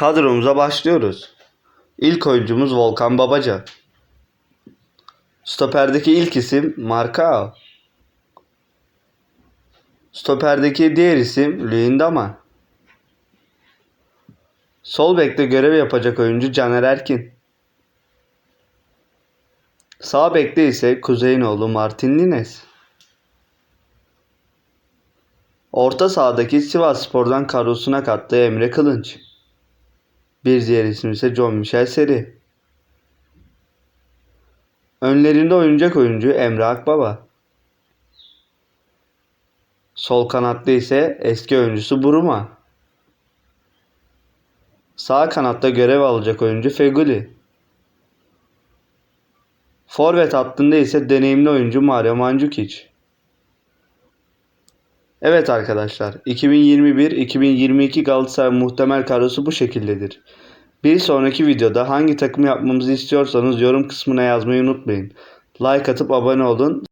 Kadromuza başlıyoruz. İlk oyuncumuz Volkan Babaca. Stoperdeki ilk isim Marcao. Stoperdeki diğer isim Luyendama. Sol bekte görev yapacak oyuncu Caner Erkin. Sağ bekte ise Kuzeyinoğlu Martin Lines. Orta sahadaki Sivas Spor'dan kadrosuna kattığı Emre Kılınç. Bir diğer isim ise John Michel Seri. Önlerinde oynayacak oyuncu Emre Akbaba. Sol kanatta ise eski oyuncusu Buruma. Sağ kanatta görev alacak oyuncu Feguli. Forvet hattında ise deneyimli oyuncu Mario Mandzukic. Evet arkadaşlar, 2021-2022 Galatasaray muhtemel kadrosu bu şekildedir. Bir sonraki videoda hangi takım yapmamızı istiyorsanız yorum kısmına yazmayı unutmayın. Like atıp abone olun.